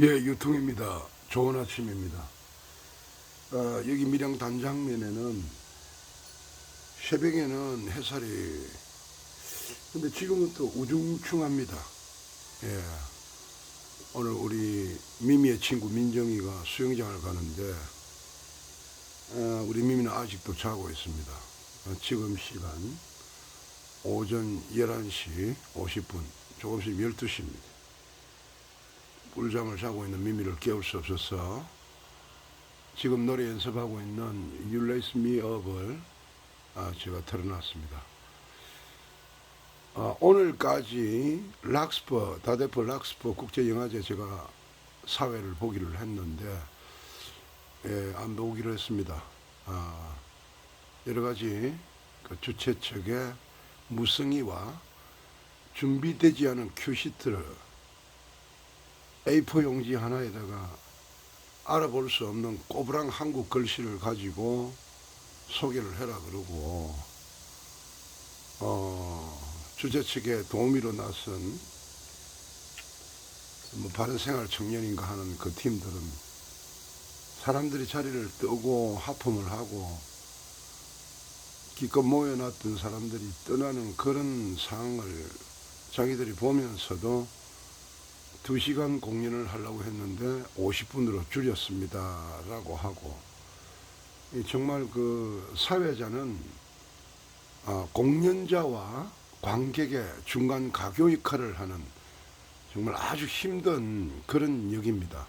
예, 유통입니다. 좋은 아침입니다. 아, 여기 밀양 단장면에는 새벽에는 햇살이 근데 지금은 또 우중충합니다. 예. 오늘 우리 미미의 친구 민정이가 수영장을 가는데 어, 우리 미미는 아직도 자고 있습니다. 어, 지금 시간 오전 11시 50분 조금씩 12시입니다. 꿀잠을 자고 있는 미미를 깨울 수 없어서 지금 노래 연습하고 있는 You Raise Me Up을 아, 제가 틀어놨습니다. 아, 오늘까지 락스퍼 다대포 락스퍼 국제영화제 제가 사회를 보기를 했는데 예, 안 보기로 했습니다. 아, 여러 가지 그 주최 측의 무성의와 준비되지 않은 큐시트를 A4 용지 하나에다가 알아볼 수 없는 꼬부랑 한국 글씨를 가지고 소개를 해라 그러고 어, 주최 측의 도우미로 나선 뭐 바른생활 청년인가 하는 그 팀들은 사람들이 자리를 뜨고 하품을 하고 기껏 모여놨던 사람들이 떠나는 그런 상황을 자기들이 보면서도 2시간 공연을 하려고 했는데 50분으로 줄였습니다. 라고 하고 이 정말 그 사회자는 아, 공연자와 관객의 중간 가교 역할을 하는 정말 아주 힘든 그런 역입니다.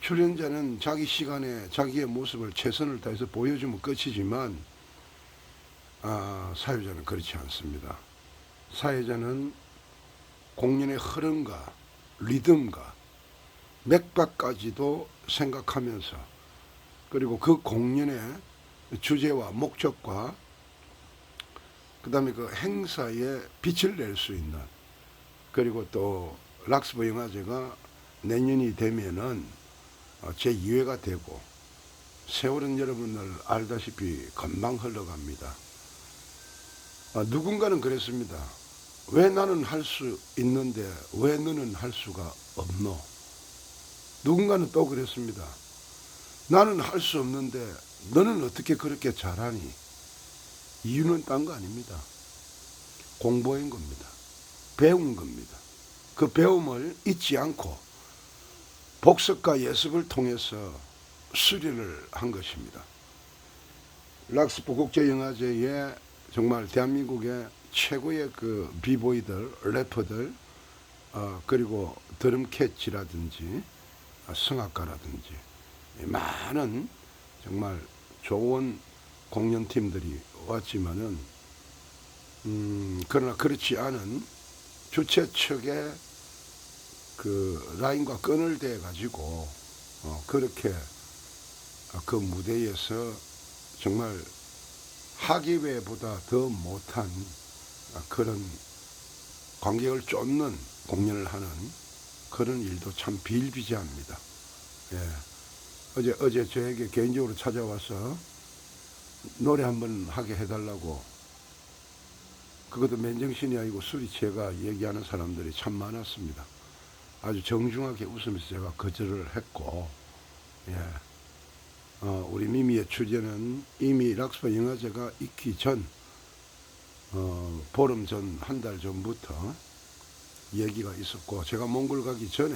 출연자는 자기 시간에 자기의 모습을 최선을 다해서 보여주면 끝이지만 아, 사회자는 그렇지 않습니다. 사회자는 공연의 흐름과 리듬과 맥박까지도 생각하면서 그리고 그 공연의 주제와 목적과 그 다음에 그 행사에 빛을 낼 수 있는 그리고 또 락스버 영화제가 내년이 되면은 어, 제 2회가 되고 세월은 여러분들 알다시피 금방 흘러갑니다. 아, 누군가는 그랬습니다. 왜 나는 할 수 있는데 왜 너는 할 수가 없노? 누군가는 또 그랬습니다. 나는 할 수 없는데 너는 어떻게 그렇게 잘하니? 이유는 딴 거 아닙니다. 공부한 겁니다. 배운 겁니다. 그 배움을 잊지 않고 복습과 예습을 통해서 수련을 한 것입니다. 락스포 국제영화제에 정말 대한민국의 최고의 그 비보이들, 래퍼들, 어, 그리고 드럼 캐치라든지 어, 성악가라든지 많은 정말 좋은 공연팀들이 왔지만은 음, 그러나 그렇지 않은 주최 측의 그 라인과 끈을 대 가지고 어, 그렇게 어, 그 무대에서 정말 하기회보다 더 못한 아, 그런 관객을 쫓는 공연을 하는 그런 일도 참 비일비재합니다. 예. 어제 어제 저에게 개인적으로 찾아와서 노래 한번 하게 해달라고 그것도 맨정신이 아니고 술이 제가 얘기하는 사람들이 참 많았습니다. 아주 정중하게 웃으면서 제가 거절을 했고, 예. 어, 우리 미미의 출연은 이미 락스버 영화제가 있기 전, 어, 보름 전, 한 달 전부터 얘기가 있었고, 제가 몽골 가기 전에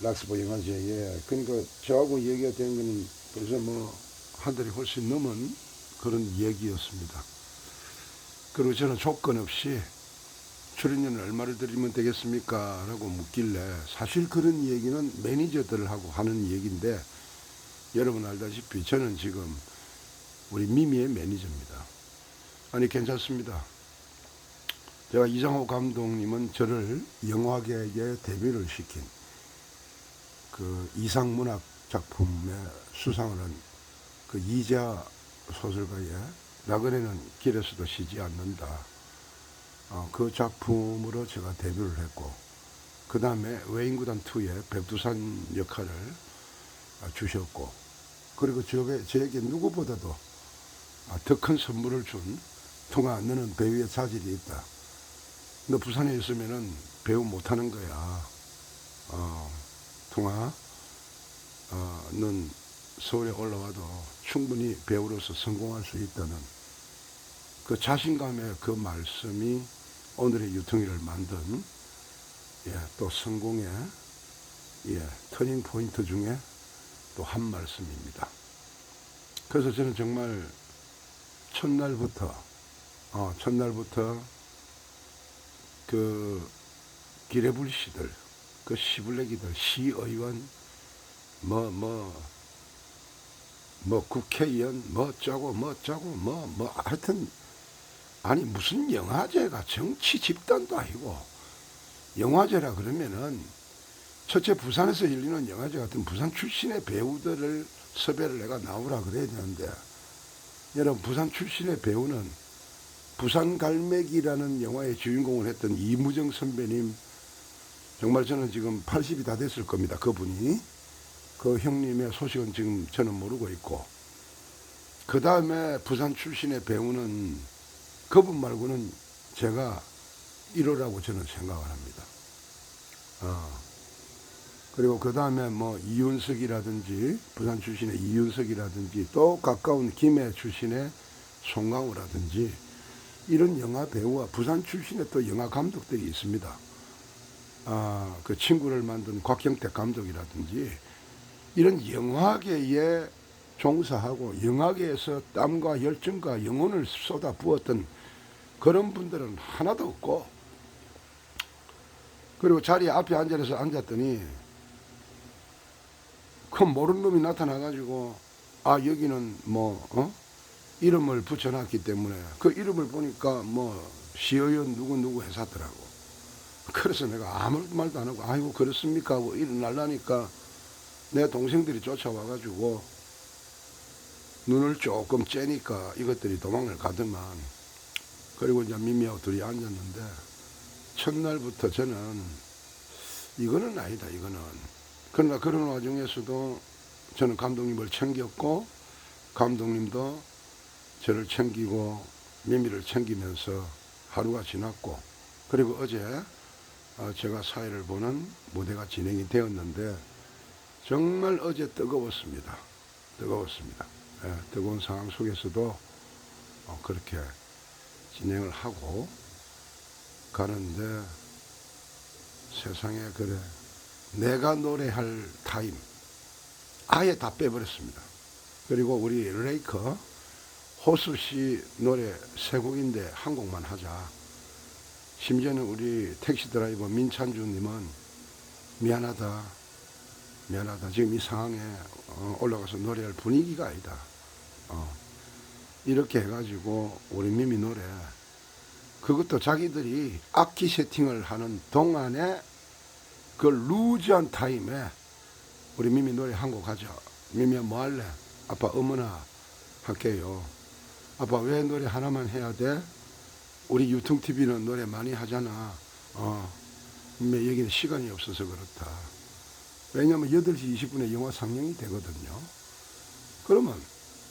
락스버 영화제에, 그러니까 저하고 얘기가 된 거는 벌써 뭐, 한 달이 훨씬 넘은 그런 얘기였습니다. 그리고 저는 조건 없이 출연료는 얼마를 드리면 되겠습니까? 라고 묻길래 사실 그런 얘기는 매니저들하고 하는 얘기인데 여러분 알다시피 저는 지금 우리 미미의 매니저입니다. 아니 괜찮습니다. 제가 이장호 감독님은 저를 영화계에 데뷔를 시킨 그 이상문학 작품에 수상을 한 그 이자 소설가의 나그네는 길에서도 쉬지 않는다. 어, 그 작품으로 제가 데뷔를 했고 그 다음에 외인구단 2의 백두산 역할을 아, 주셨고 그리고 저게, 저에게 누구보다도 아, 더 큰 선물을 준 통아 너는 배우의 자질이 있다. 너 부산에 있으면은 배우 못하는 거야. 어, 통화 어, 는 서울에 올라와도 충분히 배우로서 성공할 수 있다는 그 자신감의 그 말씀이 오늘의 유통일을 만든 예, 또 성공의 예, 터닝 포인트 중에 또 한 말씀입니다. 그래서 저는 정말 첫날부터 어, 첫날부터 그 기레불씨들 그 시블레기들 시의원 뭐 뭐뭐 국회의원 뭐 짜고 뭐 짜고 뭐뭐 하여튼 아니 무슨 영화제가 정치 집단도 아니고 영화제라 그러면은 첫째 부산에서 열리는 영화제 같은 부산 출신의 배우들을 섭외를 내가 나오라 그래야 되는데 여러분 부산 출신의 배우는 부산 갈매기라는 영화의 주인공을 했던 이무정 선배님 정말 저는 지금 80이 다 됐을 겁니다. 그분이 그 형님의 소식은 지금 저는 모르고 있고 그 다음에 부산 출신의 배우는 그분 말고는 제가 1호라고 저는 생각을 합니다. 어. 그리고 그 다음에 뭐 이윤석이라든지 부산 출신의 이윤석이라든지 또 가까운 김해 출신의 송강호라든지 이런 영화 배우와 부산 출신의 또 영화 감독들이 있습니다. 아, 그 친구를 만든 곽경택 감독이라든지 이런 영화계에 종사하고 영화계에서 땀과 열정과 영혼을 쏟아 부었던 그런 분들은 하나도 없고 그리고 자리에 앞에 앉아서 앉았더니 그 모르는 놈이 나타나가지고 아 여기는 뭐 어? 이름을 붙여놨기 때문에 그 이름을 보니까 뭐 시의원 누구 누구 회사더라고. 그래서 내가 아무 말도 안 하고 아이고 그렇습니까? 하고 일어날라니까 내 동생들이 쫓아와가지고 눈을 조금 째니까 이것들이 도망을 가더만. 그리고 이제 미미하고 둘이 앉았는데 첫날부터 저는 이거는 아니다 이거는 그러나 그런 와중에서도 저는 감독님을 챙겼고 감독님도 저를 챙기고 미미를 챙기면서 하루가 지났고 그리고 어제 어, 제가 사회를 보는 무대가 진행이 되었는데 정말 어제 뜨거웠습니다. 뜨거웠습니다. 예, 뜨거운 상황 속에서도 어, 그렇게 진행을 하고 가는데 세상에 그래 내가 노래할 타임 아예 다 빼버렸습니다. 그리고 우리 레이커 호수 씨 노래 세 곡인데 한 곡만 하자. 심지어는 우리 택시 드라이버 민찬주님은 미안하다. 미안하다. 지금 이 상황에 어, 올라가서 노래할 분위기가 아니다. 어. 이렇게 해가지고 우리 미미 노래 그것도 자기들이 악기 세팅을 하는 동안에 그 루즈한 타임에 우리 미미 노래 한 곡 하자. 미미야 뭐 할래? 아빠 어머나 할게요. 아빠 왜 노래 하나만 해야 돼? 우리 유통TV는 노래 많이 하잖아. 어. 근데 여기는 시간이 없어서 그렇다. 왜냐면 8시 20분에 영화 상영이 되거든요. 그러면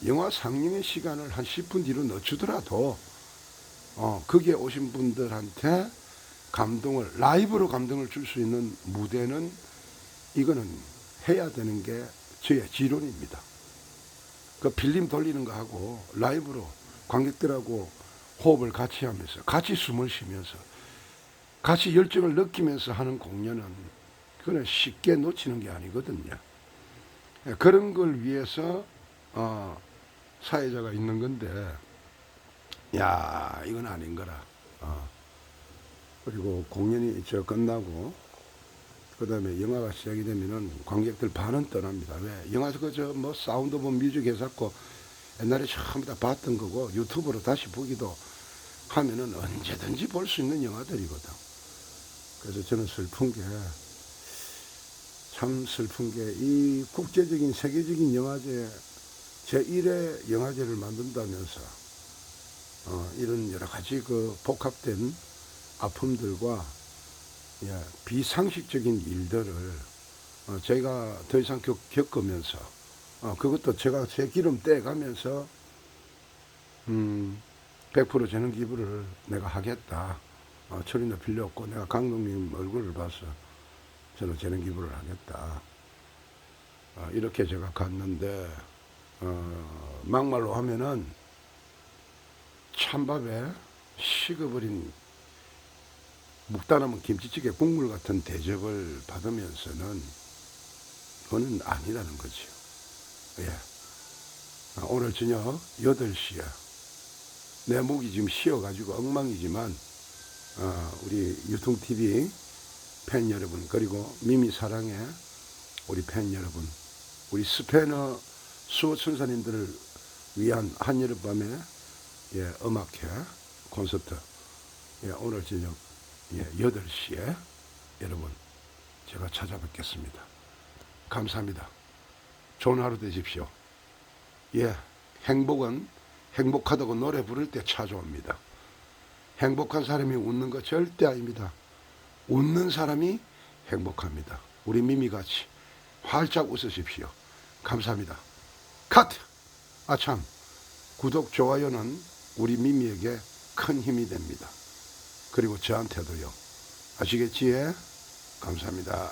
영화 상영의 시간을 한 10분 뒤로 늦추더라도 어, 거기에 오신 분들한테 감동을 라이브로 감동을 줄 수 있는 무대는 이거는 해야 되는 게 저의 지론입니다. 그 필름 돌리는 거 하고 라이브로 관객들하고 호흡을 같이 하면서 같이 숨을 쉬면서 같이 열정을 느끼면서 하는 공연은 그거는 쉽게 놓치는 게 아니거든요. 예, 그런 걸 위해서 어, 사회자가 있는 건데 야 이건 아닌 거라. 어. 그리고 공연이 저 끝나고 그다음에 영화가 시작이 되면은 관객들 반은 떠납니다. 왜? 영화에서 그저 뭐 사운드 오브 뮤직 해갖고 옛날에 처음 다 봤던 거고 유튜브로 다시 보기도 하면은 언제든지 볼 수 있는 영화들이거든. 그래서 저는 슬픈 게 참 슬픈 게 이 국제적인 세계적인 영화제 제1회 영화제를 만든다면서 어, 이런 여러 가지 그 복합된 아픔들과 예, 비상식적인 일들을 어, 저희가 더 이상 겪, 겪으면서 어, 그것도 제가 제 기름 떼가면서 음, 100% 재능 기부를 내가 하겠다. 어, 철이나 빌렸고 내가 감독님 얼굴을 봐서 저는 재능 기부를 하겠다. 아, 이렇게 제가 갔는데 어, 막말로 하면은 찬밥에 식어버린 묵다남은 김치찌개 국물 같은 대접을 받으면서는 그거는 아니라는 거지요. 예. 아, 오늘 저녁 8시에 내 목이 지금 쉬어가지고 엉망이지만 어, 우리 유통TV 팬 여러분 그리고 미미 사랑의 우리 팬 여러분 우리 스페너 수호 천사님들을 위한 한여름밤의 예, 음악회 콘서트 예, 오늘 저녁 예, 8시에 여러분 제가 찾아뵙겠습니다. 감사합니다. 좋은 하루 되십시오. 예, 행복은 행복하다고 노래 부를 때 찾아옵니다. 행복한 사람이 웃는 거 절대 아닙니다. 웃는 사람이 행복합니다. 우리 미미같이 활짝 웃으십시오. 감사합니다. 카트! 아참, 구독, 좋아요는 우리 미미에게 큰 힘이 됩니다. 그리고 저한테도요. 아시겠지요? 감사합니다.